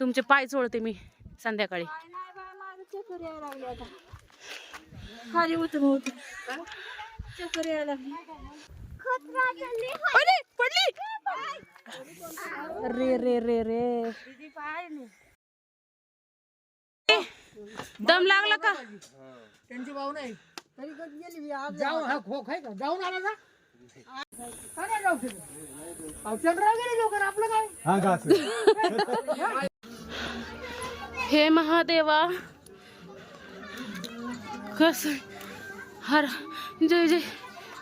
तुमचे पाय चोळते मी संध्याकाळी. खाली उतर चक्कर यायला पडली रे रे रे रे. दम लागला का? त्यांची भाऊ नाही. तरी कधी गेली मी आज. जाऊन हा खोक आहे का? जाऊन आला ना का? नाही जाऊ शकत अहो, चंद्रावर गेले लोक आपलं काय? हे महादेवा. कस हर जय जय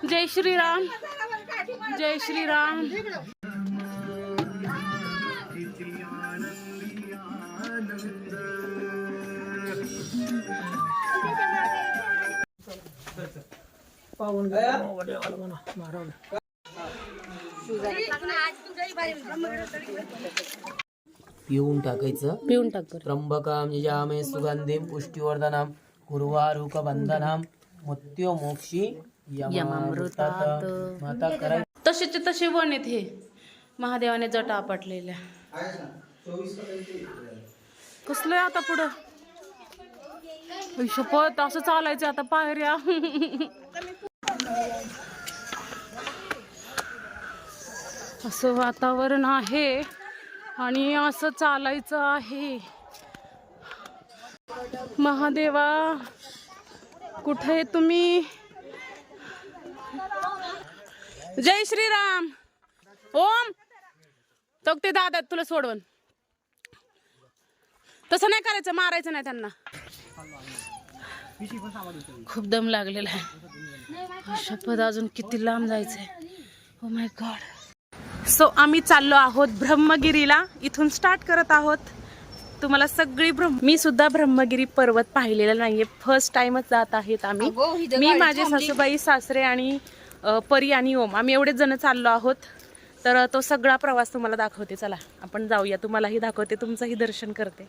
जय श्रीराम. जय श्रीराम. पाहून मारवलं. पिऊन टाकायचं. पिऊन टाक बरं. त्र्यंबकम यजामे सुगंधिम पुष्टिवर्धनम उर्वारुक बंधनम मृत्यो मोक्षी यमामृतात. माता कराय तसेचे तसे वन आहेत हे. महादेवाने जटा आपटलेल्या. कसलं आहे आता पुढं? आई शपथ असं चालायचं आता पायऱ्या. असं वातावरण आहे. आणि असं चालायचं आहे. महादेवा कुठे आहे तुम्ही? जय श्रीराम. ओम. तो ते दादा तुला सोडवण. तसं नाही करायचं मारायचं नाही त्यांना. खूप दम लागलेला आहे. शपथ अजून किती लांब जायचंय. ओ माय गॉड सो आम्ही चाललो आहोत ब्रह्मगिरीला. इथून स्टार्ट करत आहोत. तुम्हाला सगळी ब्रह्म मी सुद्धा ब्रह्मगिरी पर्वत पाहिलेला नाहीये. फर्स्ट टाइमच जात आहेत आम्ही. मी माझे सासूबाई सासरे आणि परी आणि ओम. आम्ही एवढेच जण चाललो आहोत. तर तो सगळा प्रवास तुम्हाला दाखवते. चला आपण जाऊया. तुम्हालाही दाखवते. तुमचंही दर्शन करते.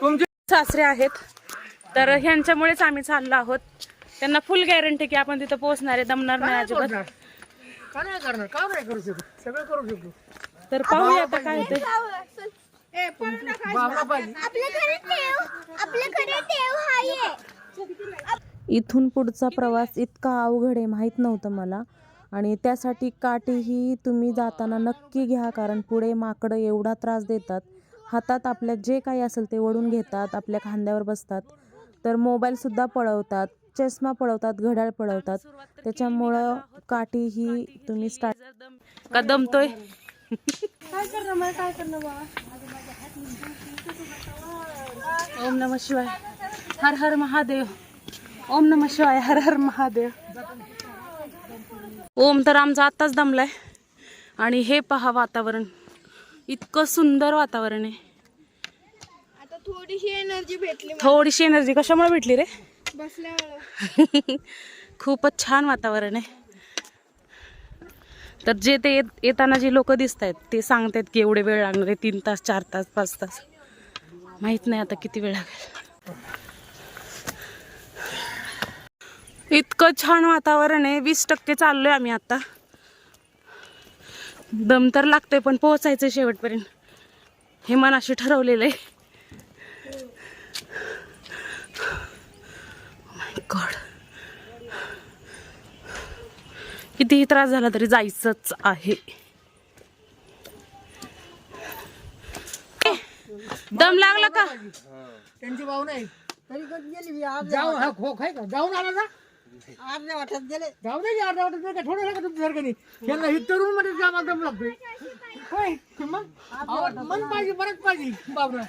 तुमची सासरे आहेत. तर ह्यांच्यामुळेच आम्ही चाललो आहोत. त्यांना फुल गॅरंटी की आपण तिथं पोहोचणार आहे. दमणार नाही अजिबात. का नाही करणार? का नाही करू शकतो सगळं करू शकतो तर पाहूया आता काय होते बाबा पाहिजे इथून पुढचा प्रवास इतका अवघड आहे माहीत नव्हतं मला. आणि त्यासाठी काठीही तुम्ही जाताना नक्की घ्या कारण पुढे माकडं एवढा त्रास देतात. हातात आपल्या जे काही असेल ते ओढून घेतात आपल्या खांद्यावर बसतात. तर मोबाईलसुद्धा पळवतात. चष्मा पळवतात घड्याळ पळवतात. त्याच्यामुळं काठीही तुम्ही स्टार्ट का दमतोय? ओम नम शिवाय. हर हर महादेव. ओम नम शिवाय हर हर महादेव. ओम तर आमचा आत्ताच दमलाय. आणि हे पहा वातावरण. इतकं सुंदर वातावरण आहे. आता थोडीशी एनर्जी भेटली थोडीशी एनर्जी कशामुळे भेटली रे? खूपच छान वातावरण आहे. तर जे ते येत- येताना जे लोक दिसत आहेत ते सांगतायत की एवढे वेळ लागणार आहे तीन तास चार तास पाच तास. माहीत नाही आता किती वेळ लागेल. इतकं छान वातावरण आहे वीस टक्के चाललोय आम्ही आता. दम तर लागतोय पण पोहोचायचं शेवटपर्यंत. हे मनाशी ठरवलेलं आहे. गॉड. कितीही त्रास झाला तरी जायचंच आहे. दम लागला का? त्यांची भाऊ नाही. तरी कधी गेली आज जाऊन हा खोक आहे का? जाऊन आला ना वाटत गेले. जाऊ दे की वाटत थोडं नका तुमच्यासारखं नाही त्यांना ही तरुणमध्ये जामा दम लागतोय. होय मग? मन पाहिजे बरंच पाहिजे बाबरा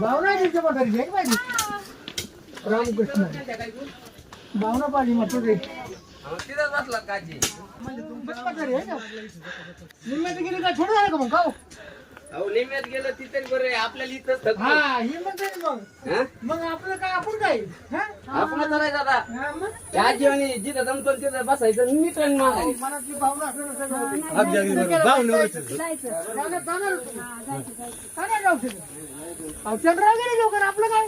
भावना तिच्या म्हातारीची आहे पाहिजे. रामकृष्ण. भावना पाहिजे म्हातारी रे म्हातारी आहे का गेली का? थोडं झालं का मग? का हो? निम्यात गेलं तिथे बरं आपल्याला इथं हा ही म्हणते ना मग? मग आपलं काय आपण काय? हा? आपण करायचं आता हा, मग? त्या जीवाने जिथं जमतो तिथं बसायचं नीट आणि मागायचं मनातली भावना असणं सगळं होते. जाणार- जाणारच तुम्ही. का नाही जाऊ शकत? अहो, चंद्रावर गेले लोक आपलं काय?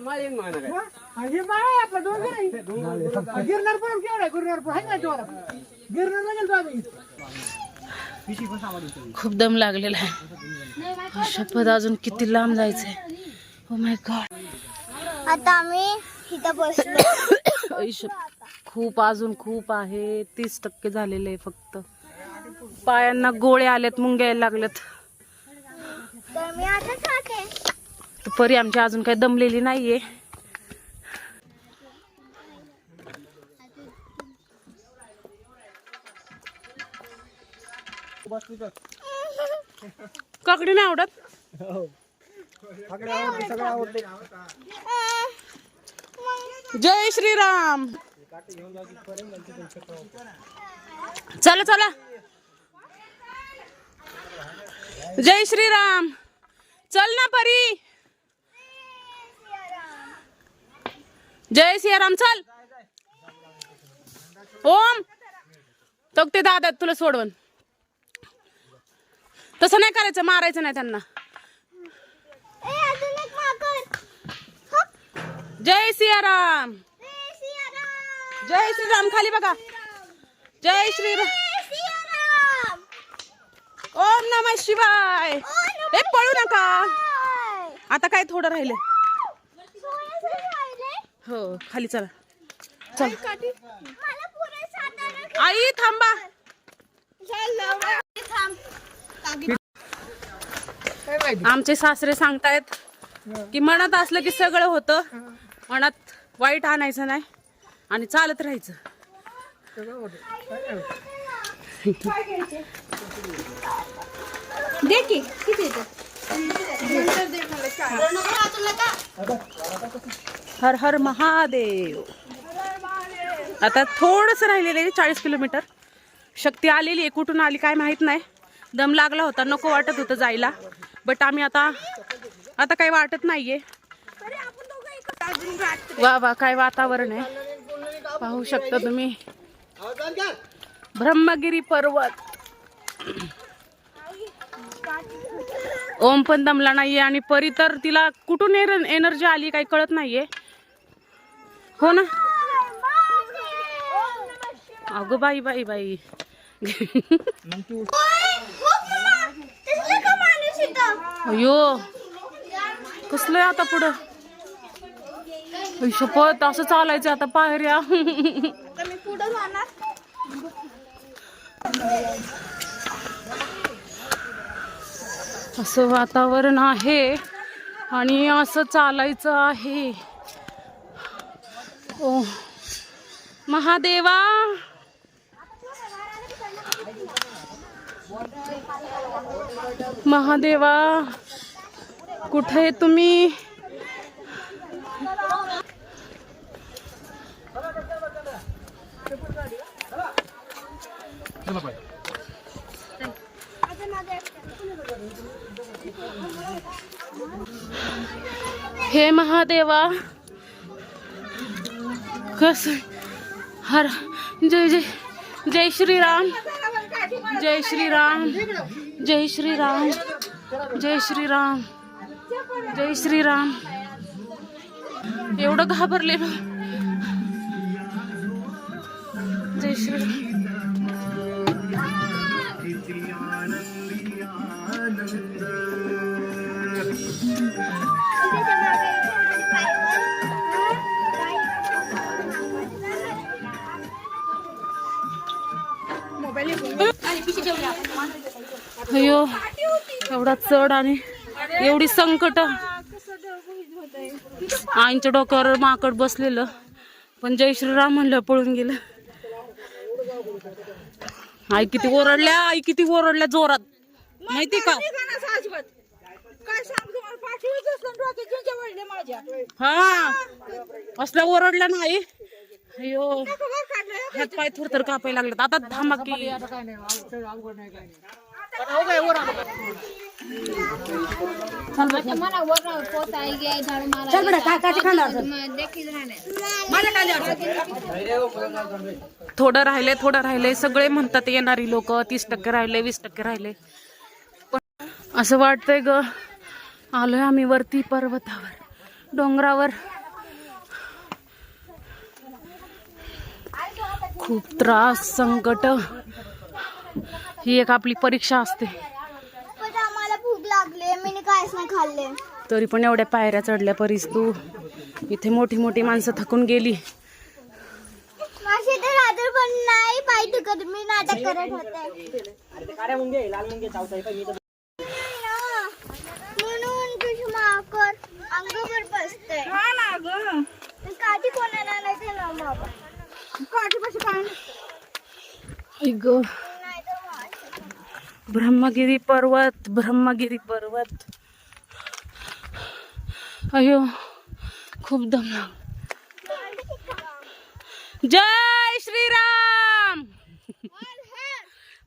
माळीन म्हणा काय आणि हे? बाळ आहे आपलं दोन गिरणार पण केवढा आहे? गिरणार पण आहे ना तेवढा गिरणारला गेलो आम्ही. खूप दम लागलेला आहे. शपथ अजून किती लांब जायचंय. ओ माय गॉड आता आम्ही इथं बसलो. खूप अजून खूप आहे. तीस टक्के झालेले आहे फक्त. पायांना गोळे आलेत मुंग्या लागलेत तर मी आता खाते. तर परी आमची अजून काही दमलेली नाहीये. काकडी नाही आवडत? जय श्रीराम. चला चला. जय श्रीराम. चल ना परी. जय सियाराम चल. ओम. तो ते दादा तुला सोडवून. तसं नाही करायचं मारायचं नाही त्यांना. जय सियाराम. जय श्रीराम खाली बघा. जय श्रीराम ओम नम शिवाय. ए पळू नका. आता काय थोडं राहिले. हो खाली चला. चल. आई थांबा. माहिती आमचे सासरे सांगतायत की मनात असलं की सगळं होतं. मनात वाईट आणायचं नाही आणि चालत राहायचं. दे की. किती येतं? नंतर दे मला चार. हर हर महादेव. आता थोडस राहिलेलं आहे चाळीस किलोमीटर. शक्ती आलेली आहे. कुठून आली काय माहीत नाही. दम लागला होता. नको वाटत होतं जायला. बट आम्ही आता आता काही वाटत नाहीये. अरे आपण दोघं एकत्र अजून रात्र. वा वा काय वातावरण आहे. पाहू शकता तुम्ही. ब्रह्मगिरी पर्वत. ओम पण दमला नाहीये आणि परी तर तिला कुठून एनर्जी आली काही कळत नाहीये. हो ना? अगं बाई बाई बाई. अयो कसलं आहे आता पुढं? शपथ असं चालायचं आता पायऱ्या. असं वातावरण आहे आणि असं चालायचं आहे. ओ महादेवा! महादेवा कुठे तुम्ही? हे महादेवा कस हर जय जय जय श्रीराम जय श्रीराम. जय श्रीराम जय श्रीराम जय श्रीराम. एवढं घाबरले ना. जय श्रीराम. एवढा चढ आणि एवढी संकट. आईच्या डोक्यावर माकड बसलेलं. पण जय श्रीराम म्हणलं पळून गेलं. आई किती ओरडल्या आई किती ओरडल्या जोरात. माहिती का? हा असल्या ओरडल्या नाही अयो हात पाय थरथर कापायला लागलेत. आता थांबा की. मला वर पोत गे झाड काय काय खाणार देखील थोडं राहिले थोडं राहिले. सगळे म्हणतात येणारी लोक तीस टक्के राहिले वीस टक्के राहिले. पण असं वाटतंय ग आलोय आम्ही वरती पर्वतावर डोंगरावर. खूप त्रास संकट. ही एक आपली परीक्षा असते. पण आम्हाला भूक लागले मी काहीच नाही खाल्ले. तरी पण एवढ्या पायऱ्या चढल्या परीस तू. इथे मोठी मोठी माणसं थकून गेली. माझी तर पण नाही पाय दुखत मी नाटक करत होते. म्हणून तुझी माकर अंगावर बसते. ना ग काठी कोणाला नाही दिला बाबा. काठी पाशी काय आई ग. ब्रह्मगिरी पर्वत ब्रह्मगिरी पर्वत. अयो खूप दम जय श्रीराम!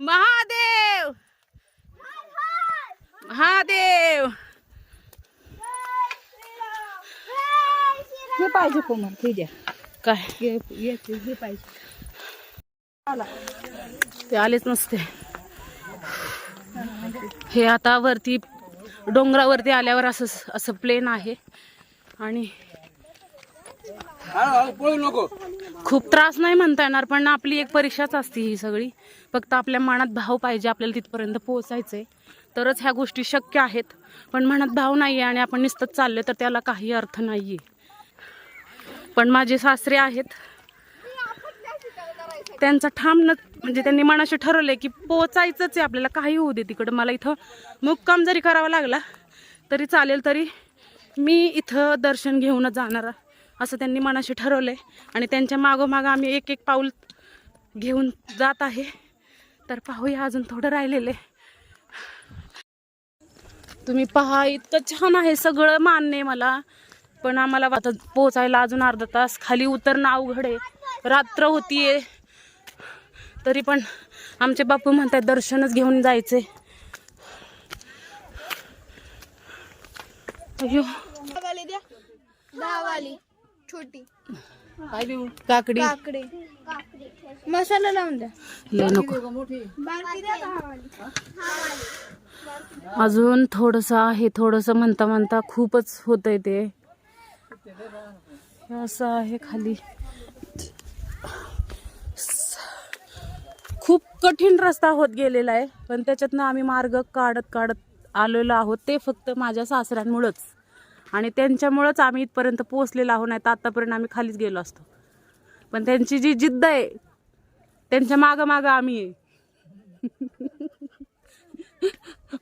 महादेव! महादेव! हे पाहिजे कोमल हे द्या. काय? हे पाहिजे. ते आलेच नसते. हे आता वरती डोंगरावरती आल्यावर असं असं प्लेन आहे. आणि खूप त्रास नाही म्हणता येणार पण आपली एक परीक्षाच असते ही सगळी. फक्त आपल्या मनात भाव पाहिजे आपल्याला तिथपर्यंत पोहोचायचंय. तरच ह्या गोष्टी शक्य आहेत. पण मनात भाव नाहीये आणि आपण नुसतंच चाललोय तर त्याला काही अर्थ नाहीये. पण माझे सासरे आहेत. त्यांचा ठाम न म्हणजे त्यांनी मनाशी ठरवलंय की पोचायचंच आहे आपल्याला काही होऊ दे तिकडं. मला इथं मुक्काम जरी करावा लागला तरी चालेल तरी मी इथं दर्शन घेऊनच जाणार असं त्यांनी मनाशी ठरवलंय. आणि त्यांच्या मागोमाग आम्ही एक एक पाऊल घेऊन जात आहे. तर पाहूया अजून थोडं राहिलेलं. आहे तुम्ही पहा इतकं छान आहे सगळं मान्य आहे मला. पण आम्हाला आता पोचायला अजून अर्धा तास खाली उतरणं अवघड आहे. रात्र होतीये. तरी पण आमचे बापू म्हणतात दर्शनच घेऊन जायचे. अयो छोटी. काकडी. काकडे. मसाला लावून द्या. नको. अजून थोडस आहे थोडस म्हणता म्हणता खूपच होतंय ते. हे असं आहे खाली. खूप कठीण रस्ता होत गेलेला आहे. पण त्याच्यातनं आम्ही मार्ग काढत काढत आलेलो आहोत. ते फक्त माझ्या सासऱ्यांमुळंच. आणि त्यांच्यामुळंच आम्ही इथपर्यंत पोहोचलेलो आहोत नाही तर आत्तापर्यंत आम्ही खालीच गेलो असतो. पण त्यांची जी जिद्द आहे त्यांच्या मागं मागं आम्ही आहे.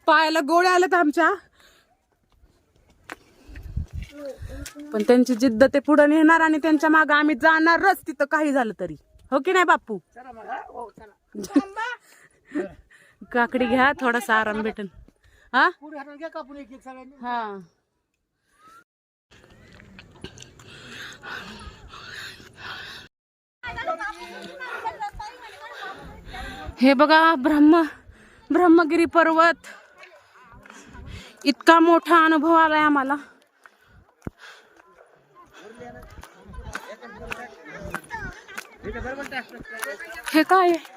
पायाला गोळ्या आल्यात आमच्या. पण त्यांची जिद्द ते पुढे नेणार आणि त्यांच्या मागं आम्ही जाणारच तिथं काही झालं तरी. हो की नाही बापू काकडी घ्या थोडासा आराम हा? सगळ्यांनी. हा. हे बघा ब्रह्म ब्रह्मगिरी पर्वत. इतका मोठा अनुभव आलाय आम्हाला. हे काय आहे?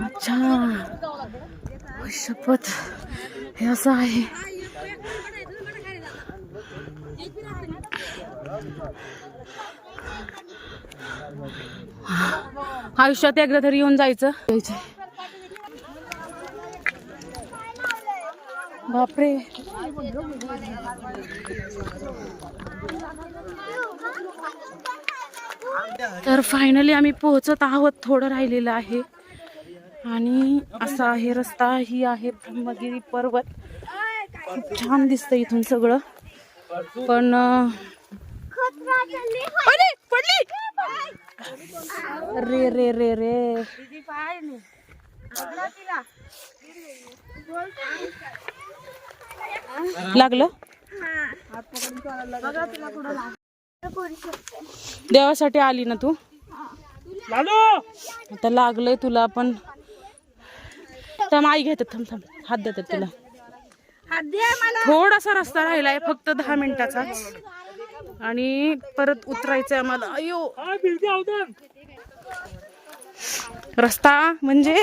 अच्छा शपथ हे असं आहे आयुष्यात एकदा तरी येऊन जायचं जायचं. बापरे तर फायनली आम्ही पोहोचत आहोत थोडं राहिलेलं आहे. आणि असा आहे रस्ता ही आहे ब्रह्मगिरी पर्वत. खूप छान दिसतं इथून सगळं. पण रे रे रे रे. लागलं? देवासाठी आली ना तू? आता लागलंय तुला पण. थांब आई घेतात थांब थांब. हात देतात तुला. थोडासा रस्ता राहिलाय फक्त दहा मिनिटाचाच आणि परत उतरायचंय आम्हाला. अयो रस्ता म्हणजे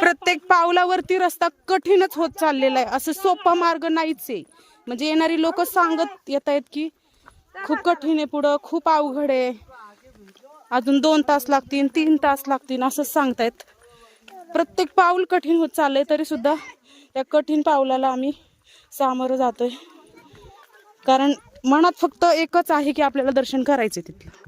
प्रत्येक पावलावरती रस्ता कठीणच होत चाललेला आहे. असं सोपा मार्ग नाहीच आहे. म्हणजे येणारी लोक सांगत येत आहेत की खूप कठीण आहे पुढं खूप अवघड आहे. अजून दोन तास लागतील तीन तास लागतील असंच सांगतायत. प्रत्येक पाऊल कठीण होत चाललंय तरी सुद्धा त्या कठीण पावलाला आम्ही सामोरं जातोय. कारण मनात फक्त एकच आहे की आपल्याला दर्शन करायचे तिथलं.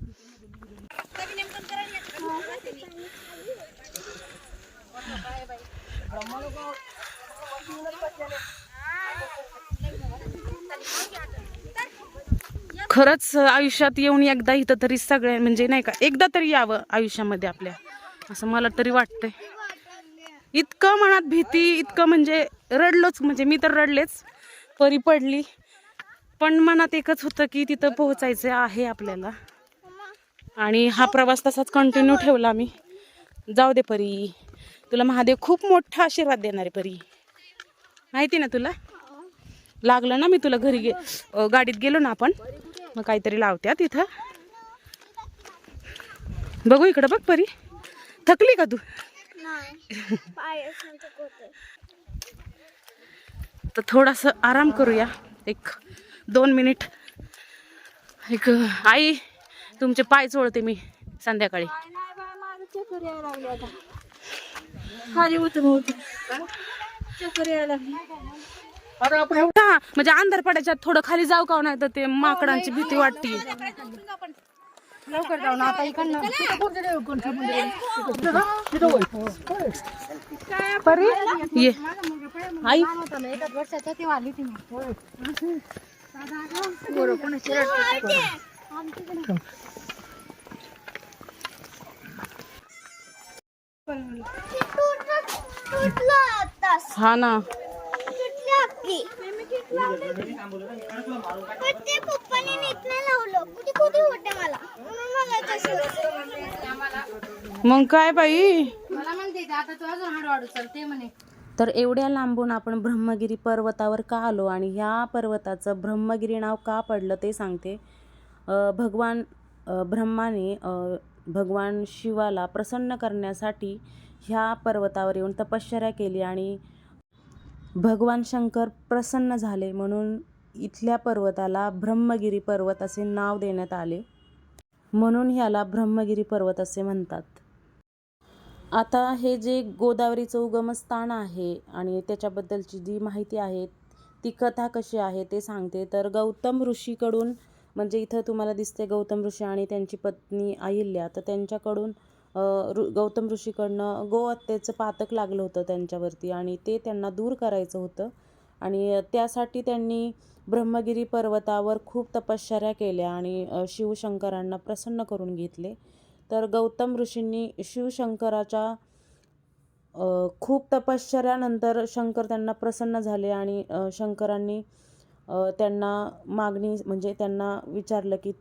खरंच आयुष्यात येऊन एकदा इथं तरी सगळ्या म्हणजे नाही का एकदा तरी यावं आयुष्यामध्ये आपल्या. असं मला तरी वाटतंय. इतकं मनात भीती इतकं म्हणजे रडलोच म्हणजे मी तर रडलेच परी पडली. पण मनात एकच होतं की तिथं पोहोचायचं आहे आपल्याला. आणि हा प्रवास तसाच कंटिन्यू ठेवला मी. जाऊ दे परी. तुला महादेव खूप मोठा आशीर्वाद देणार आहे परी. माहिती ना तुला? लागलं ना मी तुला घरी गे गाडीत गेलो ना आपण? मग काहीतरी लावत्या तिथं बघू इकडं बघ परी. थकली का तू? तर थोडासा आराम करूया. एक दोन मिनिट. एक आई तुमचे पाय चोळते मी संध्याकाळी. चक्कर यायला लागले. अरे आपण एवढं हा म्हणजे अंधार पडायच्या आत थोडं खाली जाऊ का नाही तर ते माकडांची भीती वाटते लवकर जाऊ ना आता इकडनं तिथं कोणतं देव कोणतं मंदिर आहे? तिथं जा, तिथं होय. होय. परी ये आई एकाच तेव्हा आली ती हा ना पण ते पप्पाने नीट नाही लावलं. कुठे कुठे होते मला? म्हणून मला तसं होतं. मग काय बाई? तर एवढ्या लांबून आपण ब्रह्मगिरी पर्वतावर का आलो आणि ह्या पर्वताचं ब्रह्मगिरी नाव का पडलं ते सांगते. भगवान ब्रह्माने भगवान शिवाला प्रसन्न करण्यासाठी ह्या पर्वतावर येऊन तपश्चर्या केली आणि भगवान शंकर प्रसन्न झाले म्हणून इथल्या पर्वताला ब्रह्मगिरी पर्वत असे नाव देण्यात आले. म्हणून ह्याला ब्रह्मगिरी पर्वत असे म्हणतात. आता हे जे गोदावरीचं उगमस्थान आहे आणि त्याच्याबद्दलची जी माहिती आहे ती कथा कशी आहे ते सांगते. तर गौतम ऋषीकडून म्हणजे इथं तुम्हाला दिसते गौतम ऋषी आणि त्यांची पत्नी अहिल्या तर त्यांच्याकडून ऋ गौतम ऋषीकडनं गोहत्येचं पातक लागलं होतं त्यांच्यावरती आणि ते त्यांना दूर करायचं होतं. आणि त्यासाठी त्यांनी ब्रह्मगिरी पर्वतावर खूप तपश्चर्या केल्या आणि शिवशंकरांना प्रसन्न करून घेतले. तर गौतम ऋषींनी शिवशंकराच्या खूप तपश्चर्यानंतर शंकर त्यांना प्रसन्न झाले आणि शंकरांनी त्यांना मागणी म्हणजे त्यांना विचारलं की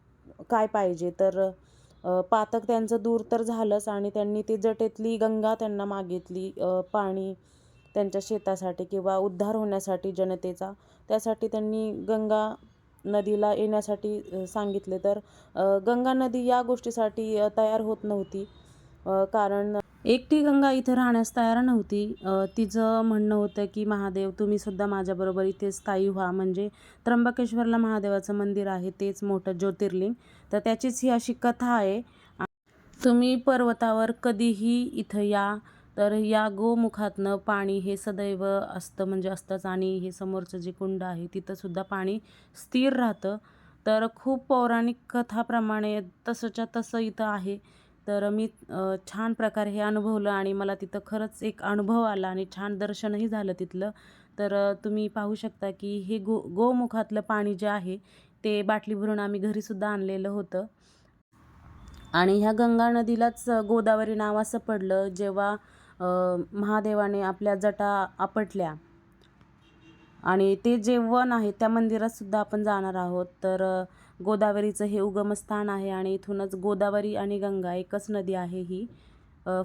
काय पाहिजे? तर पातक त्यांचं दूर तर झालंच आणि त्यांनी ती जटेतली गंगा त्यांना मागितली पाणी त्यांच्या शेतासाठी किंवा उद्धार होण्यासाठी जनतेचा. त्यासाठी त्यांनी गंगा नदीला येण्यासाठी सांगितले. तर गंगा नदी या गोष्टीसाठी तयार होत नव्हती. कारण एकटी गंगा इथं राहण्यास तयार नव्हती. तिचं म्हणणं होतं की महादेव तुम्ही सुद्धा माझ्याबरोबर इथे स्थायी व्हा. म्हणजे त्र्यंबकेश्वरला महादेवाचं मंदिर आहे तेच मोठं ज्योतिर्लिंग. तर त्याचीच ही अशी कथा आहे. तुम्ही पर्वतावर कधीही इथं या. तर या गोमुखातनं पाणी हे सदैव असतं. म्हणजे असतंच. आणि हे समोरचं जे कुंड आहे तिथं सुद्धा पाणी स्थिर राहतं. तर खूप पौराणिक कथाप्रमाणे तसंच्या तसं इथं आहे. तर मी छान प्रकारे हे अनुभवलं आणि मला तिथं खरंच एक अनुभव आला आणि छान दर्शनही झालं तिथलं. तर तुम्ही पाहू शकता की हे गो गोमुखातलं पाणी जे आहे ते बाटली भरून आम्ही घरीसुद्धा आणलेलं होतं. आणि ह्या गंगा नदीलाच गोदावरी नाव असं पडलं जेव्हा महादेवाने आपल्या जटा आपटल्या. आणि ते जे वन आहे त्या मंदिरातसुद्धा आपण जाणार आहोत. तर गोदावरीचं हे उगमस्थान आहे आणि इथूनच गोदावरी आणि गंगा एकच नदी आहे ही.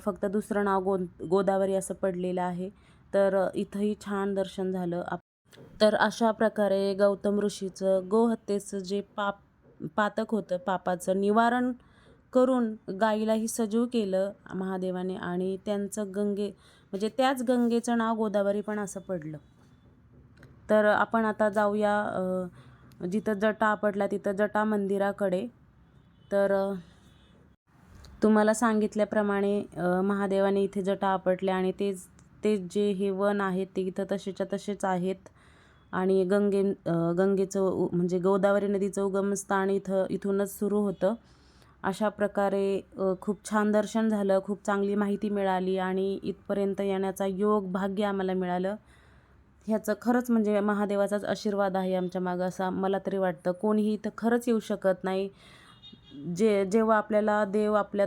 फक्त दुसरं नाव गो गोदावरी असं पडलेलं आहे. तर इथंही छान दर्शन झालं. आप तर अशा प्रकारे गौतम ऋषीचं गोहत्येचं जे पाप पातक होतं पापाचं निवारण करून गाईलाही सजीव केलं महादेवाने आणि त्यांचं गंगे म्हणजे त्याच गंगेचं नाव गोदावरी पण असं पडलं. तर आपण आता जाऊया जिथं जटा आपटला तिथं जटा मंदिराकडे. तर तुम्हाला सांगितल्याप्रमाणे महादेवाने इथे जटा आपटल्या आणि तेच ते जे हे वन आहेत ते इथं तसेच्या तसेच आहेत. आणि गंगे गंगेचं उ- म्हणजे गोदावरी नदीचं उगमस्थान इथं इथूनच सुरू होतं. अशा प्रकारे खूप छान दर्शन झालं खूप चांगली माहिती मिळाली आणि इथपर्यंत येण्याचा योग भाग्य आम्हाला मिळालं. ह्याचं खरंच म्हणजे महादेवाचाच आशीर्वाद आहे आमच्या मागं असा मला तरी वाटतं. कोणीही इथं खरंच येऊ शकत नाही. जे जेव्हा आपल्याला देव आपल्या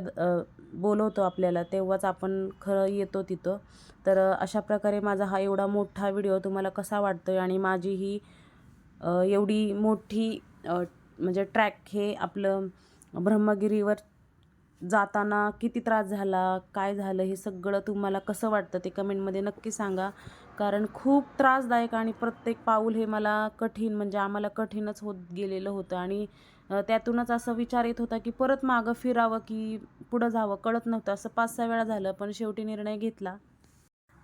बोलवतो आपल्याला तेव्हाच आपण खरं येतो तिथं. तर अशा प्रकारे माझा हा एवढा मोठा व्हिडिओ तुम्हाला कसा वाटतो आहे आणि माझी ही एवढी मोठी म्हणजे ट्रॅक हे आपलं ब्रह्मगिरीवर जाताना किती त्रास झाला काय झालं हे सगळं तुम्हाला कसं वाटतं ते कमेंटमध्ये नक्की सांगा. कारण खूप त्रासदायक आणि प्रत्येक पाऊल हे मला कठीण म्हणजे आम्हाला कठीणच होत गेलेलं होतं. आणि त्यातूनच असं विचार येत होता की परत मागं फिरावं की पुढं जावं. कळत नव्हतं. असं पाच सहा वेळा झालं पण शेवटी निर्णय घेतला.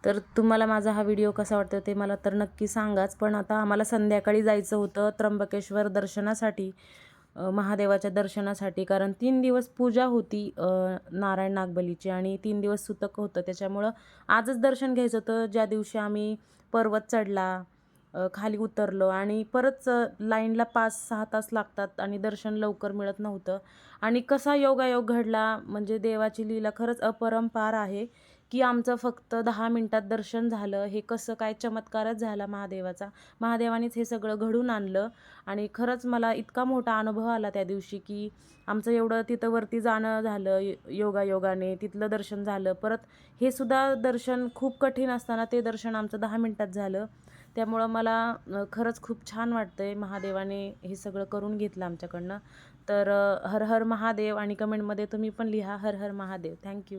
तर तुम्हाला माझा हा व्हिडिओ कसा वाटतो ते मला तर नक्की सांगाच. पण आता आम्हाला संध्याकाळी जायचं होतं त्र्यंबकेश्वर दर्शनासाठी. महादेवाच्या दर्शनासाठी. कारण तीन दिवस पूजा होती नारायण नागबलीची आणि तीन दिवस सुतक होतं. त्याच्यामुळं आजच दर्शन घ्यायचं होतं. ज्या दिवशी आम्ही पर्वत चढला खाली उतरलो आणि परत लाईनला पाच सहा तास लागतात आणि दर्शन लवकर मिळत नव्हतं. आणि कसा योगायोग घडला म्हणजे देवाची लीला खरंच अपरंपार आहे. की आमचं फक्त दहा मिनटात दर्शन झालं हे कसं काय चमत्कारच झाला महादेवाचा. महादेवानेच हे सगळं घडून आणलं आणि खरंच मला इतका मोठा अनुभव आला त्या दिवशी की आमचं एवढं तिथं वरती जाणं झालं योगायोगाने तिथलं दर्शन झालं. परत हे सुद्धा दर्शन खूप कठीण असताना ते दर्शन आमचं दहा मिनटात झालं. त्यामुळं मला खरंच खूप छान वाटतं आहे महादेवाने हे सगळं करून घेतलं आमच्याकडनं. तर हर हर महादेव आणि कमेंटमध्ये तुम्ही पण लिहा हर हर महादेव. थँक्यू.